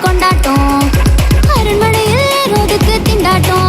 கொண்டாட்டம். அரண்மனையில் ரோதுக்கு திண்டாட்டம்.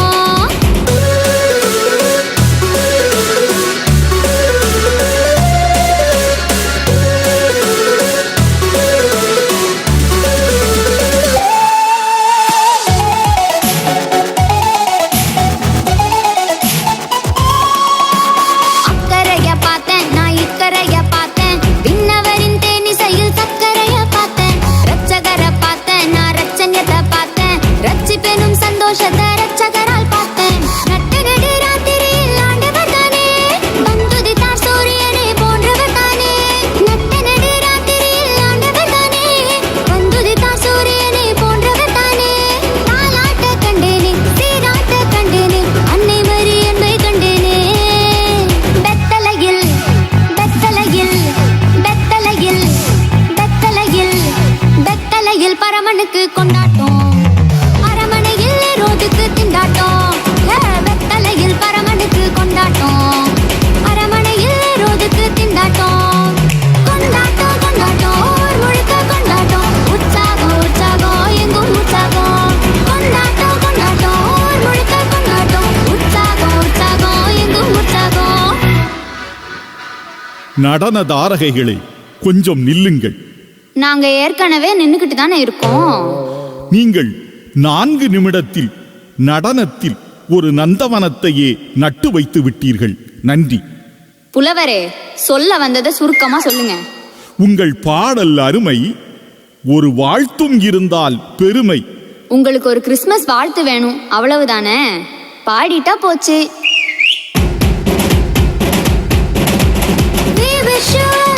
வெத்தலையில் பரமனுக்கு கொண்டாட்டம். அரமனையில் ரோஜுக்கு திண்டாட்டம். வெத்தலையில் பரமனுக்கு கொண்டாட்டம். அரமனையில் ரோஜுக்கு திண்டாட்டம். கொண்டாட்டம் கொண்டாட்டம் ஊர் முழுக்க கொண்டாட்டம். உற்சாகம் உற்சாகம் எங்கும் உற்சாகம். கொண்டாட்டம் கொண்டாட்டம் ஊர் முழுக்க கொண்டாட்டம். உற்சாகம் உற்சாகம் எங்கும் உற்சாகம். நடன தாரகைகளே கொஞ்சம் நில்லுங்கள். நாங்க ஏற்கனவே நின்னுக்கிட்டு தானே இருக்கோம். நீங்கள் நான்கு நிமிடத்தில் நடனத்தில் ஒரு நந்தவனத்தையே நட்டு வைத்து விட்டீர்கள். நன்றி. புலவரே சொல்ல வந்ததை சுருக்கமா சொல்லுங்க. உங்கள் பாடல் அருமை ஒரு வாழ்த்தும் இருந்தால் பெருமை. உங்களுக்கு ஒரு கிறிஸ்மஸ் வாழ்த்து வேணும் அவ்வளவுதானே? பாடிட்டா போச்சு. We wish you